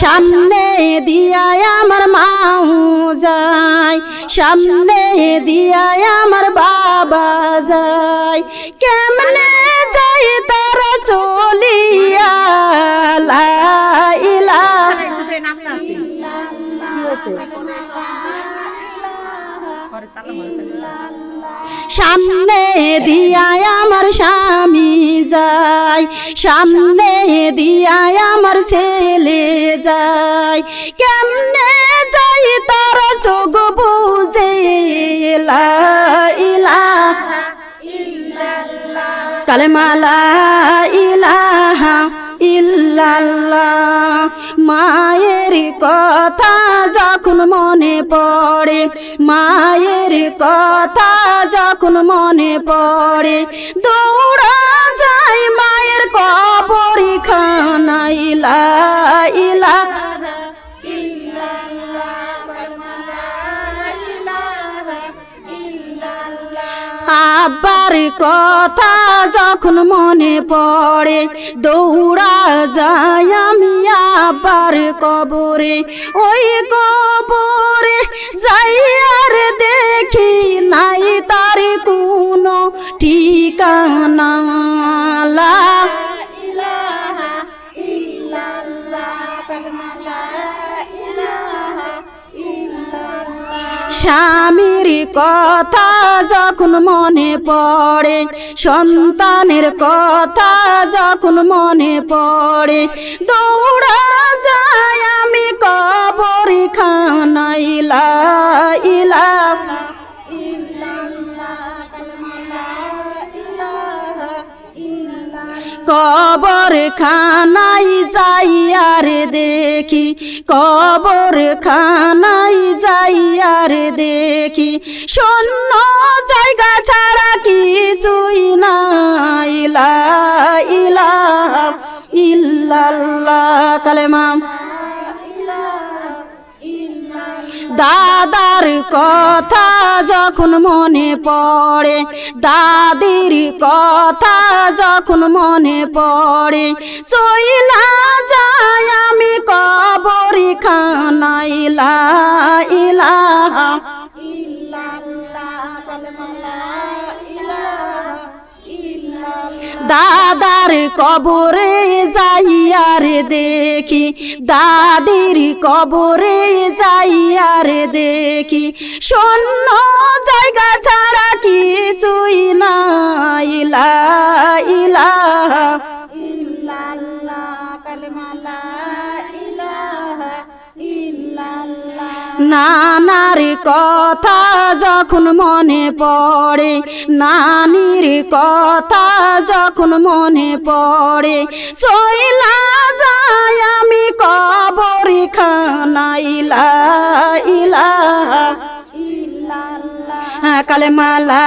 সামনে দিয়ায় আমার মাও যায় সামনে দিয়ায় আমার বাবা যায়। কেমনে যাই সামনে দিয়ায় আমার স্বামী যায়, সামনে দিয়ায় আমার ছেলে যায়। কেমনে যাই তার চোখ বুঝে লা ইলাহা কালেমালা ইলাহা মায়ের কথা যখন মনে পড়ে, মায়ের কথা যখন মনে পড়ে, দৌড়া যায় মায়ের কবরি খানাইলা ইলা আব্বার কথা যখন মনে পড়ে, দৌড়া যায় আমি আব্বার কবরে। ওই কবরে যাই আর দেখি নাই তার কোনো ঠিকানা। লা স্বামীর কথা যখন মনে পড়ে, সন্তানের কথা যখন মনে পড়ে দৌড়া যায় আমি কবর খানা কবর খানাই যাইয়ার দেখি কবর খানাই যাইয়ার দেখি। শূন্য জায়গা ছাড়া কিছুই না ইলা ইলা ইল্লাল্লাহ, কালেমা। দাদার কথা যখন মনে পড়ে, দাদির কথা যখন মনে পড়ে, সইলা যায় আমি কবরি খানাইলা ইলাহা দাদার কবরে যাইয়ার দেখি, দাদির কবরে যাইয়ার দেখি। শূন্য জায়গা ছাড়া কিছুই না ইলা ইলাহা নানার কথা যখন মনে পড়ে, নানির কথা যখন মনে পড়ে, সইলা যায় আমি কবরি খানা ইলা ইলাহা কালেমালা,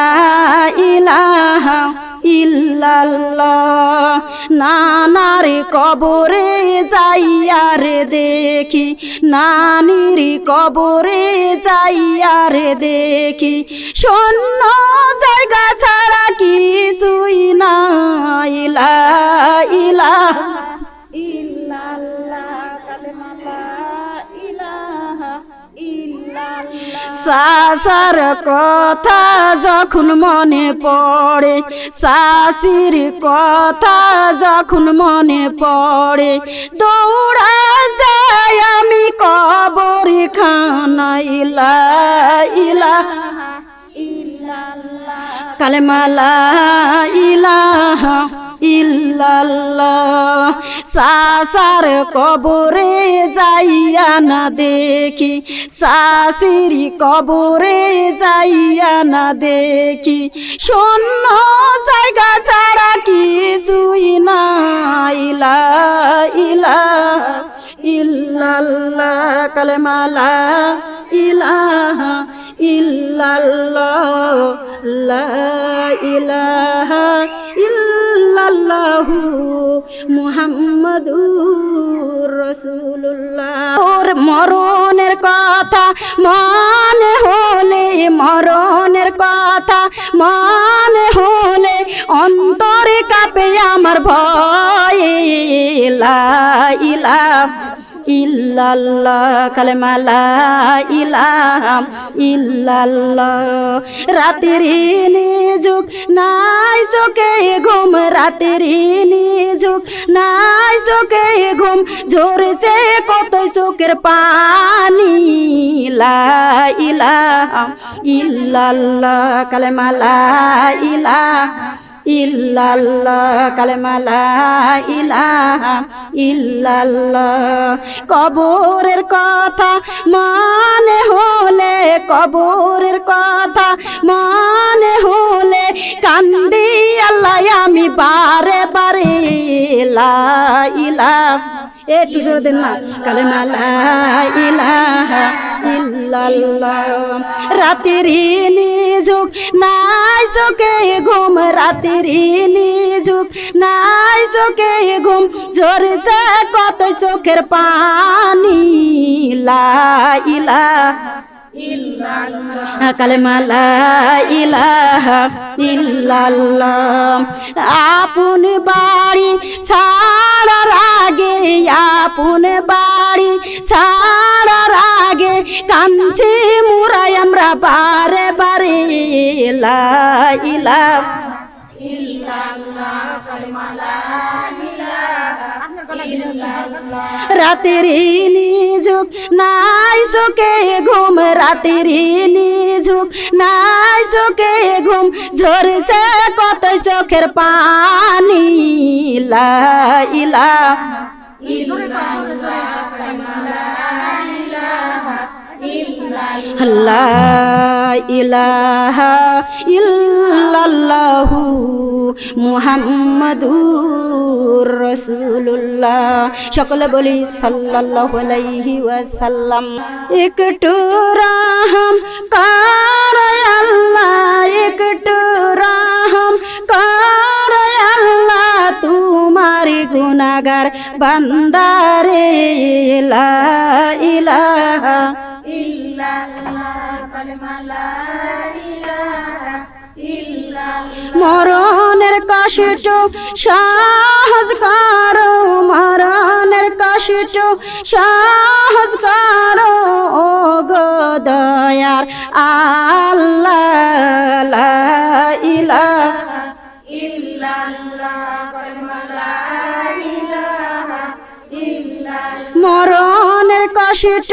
ইলাহা। ইল্লাল্লাহ। নানার কবরে যাইয়ার দেখি নানির কবরে যাইয়ার দেখি। শূন্য জায়গা ছাড়া কিছুই সাসার কথা যখন মনে পড়ে শাশির কথা যখন মনে পড়ে, দৌড়া যায় আমি কবরি খানা ইলা ইলা, কালেমালা, ইলাহা। সাসার কবরে যাইয়া না দেখি শাশির কবরে যাইয়া না দেখি শূন্য জায়গা ইল্লাল্লাহ কালেমালা ইলাহা ইল্লাল্লাহ, লা ইলাহা ইল্লাল্লাহু মুহাম্মাদুর রাসূলুল্লাহ। ওর মরণের কথা মনে হলে, মরণের কথা মনে হলে অন্তরে কাঁপে আমার ভয়। লা ইলাহা ইল্লাল্লাহ, কালেমা লা ইলাহা ইল্লাল্লাহ। রাতের নিযুগ নাই চোখে ঘুম। রাতের নিযুগ নাই চোখে ঘুম। ঝরছে কত চোখের পানি। লা ইলাহা ইল্লাল্লাহ, কালেমা লা ইলাহা ইল্লাল্লাহ, কালেমা লা ইলাহা ইল্লাল্লাহ। কবরের কথা মনে হলে, কবরের কথা মনে হলে কান্দি আল্লাহ, আমি বারে বারে লা ইলাহা। একটু জোরে দেন না। কালেমা লা ইলাহা ইল্লাল্লাহ। রাতের নাই চোখে ঘুম। রাতের নিযুগ নাই চোখে ঘুম। ঝরছে কত চোখের পানি। লা ইলাহা কালেমা লা ইলাহা ইল্লাল্লাহ। আপন বাড়ি লা ইলাহা রাতের নিযুগ নাই চোখে ঘুম। রাতের নিযুগ নাই চোখে ঘুম। ঝরছে কত চোখের পানি। লা ইল্লাল্লাহু মুহাম্মাদুর রাসূলুল্লাহ। সকলে বলি সাল্লাল্লাহু আলাইহি ওয়াসাল্লাম। একটু রাহম কর আল্লাহ, একটু রাহম কর তোমার বান্দারে ইলাহা মরণের কষ্ট সাহস করো মরণের কষ্ট সাহস করো ও গো দয়ার আল্লাহ লা ইলাহা মরণের কষ্ট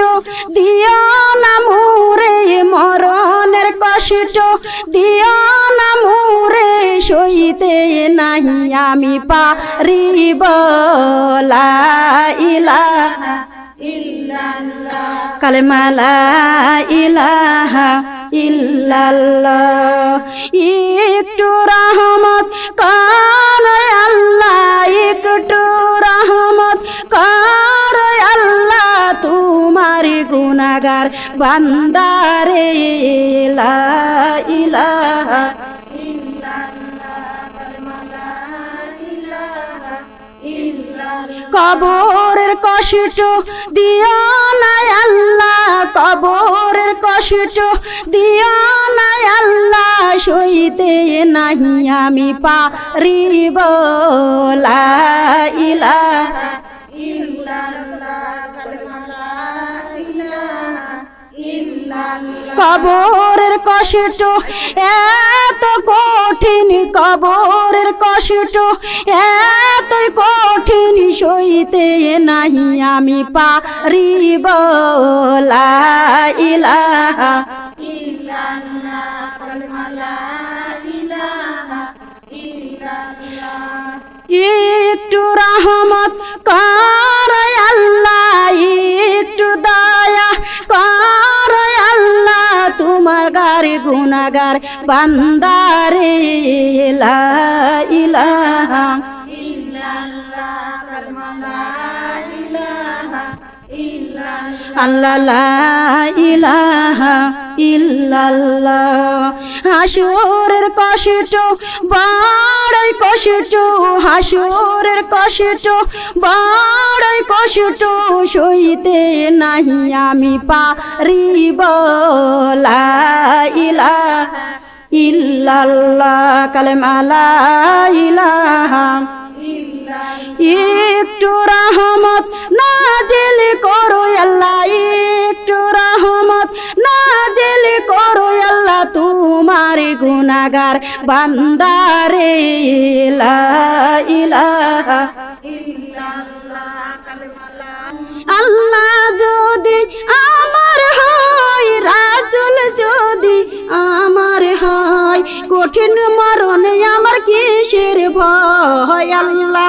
দিও না মুরে মরণের কষ্ট। দিও না মুরে সইতে নাহি আমি পারিব। ইলাহা ইল্লাল্লাহ। একটু রহমত কান আল্লাহ, একটু গুনাগার বান্দারে লা কবরের কষ্ট দিও না আল্লাহ, কবরের কষ্ট দিও না আল্লাহ, সইতে নাহি আমি পারিব। লা ইলাহা কবরের কষ্ট, এত কঠিন কবরের কষ্ট এত কঠিন সইতে নাহি আমি পারিব ইলাহা একটু রহমত কর। গারে গুনাগার বান্দারে লা ইলাহা হাসুরের কষ্ট বড়ই কষ্ট, হাসুরের কষ্ট বড়ই কষ্ট সইতে নাহি আমি পারিব। লা ইলাহা ইল্লাল্লাহ, কালেমা লা ইলাহা একটু রহমত নাজিল করো আল্লাহ, একটু রহমত নাজিল করো আল্লাহ, তোমার গুনাগার বান্দারে আল্লাহ যদি আমার হয়, রাজুল যদি আমার হয়, কঠিন মরণে আমার কিসের ভয় আল্লাহ?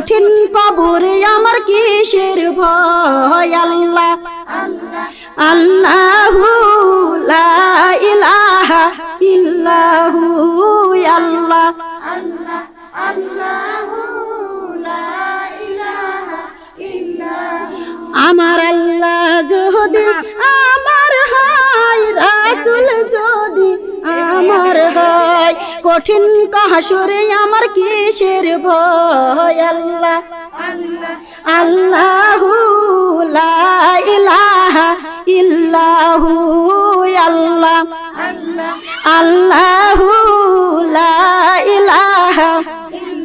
কঠিন কবরে আমার কিসের ভয়? আল্লাহ, আল্লাহু লা ইলাহা ইল্লাহু, আল্লাহ। আমার আল্লাহ যদি আমার হয় কঠিন কাহাসুরে আমার কিসের ভয়? আল্লাহ আল্লাহু লা ইলাহা ইল্লাহু আল্লাহ আল্লাহু লা ইলাহা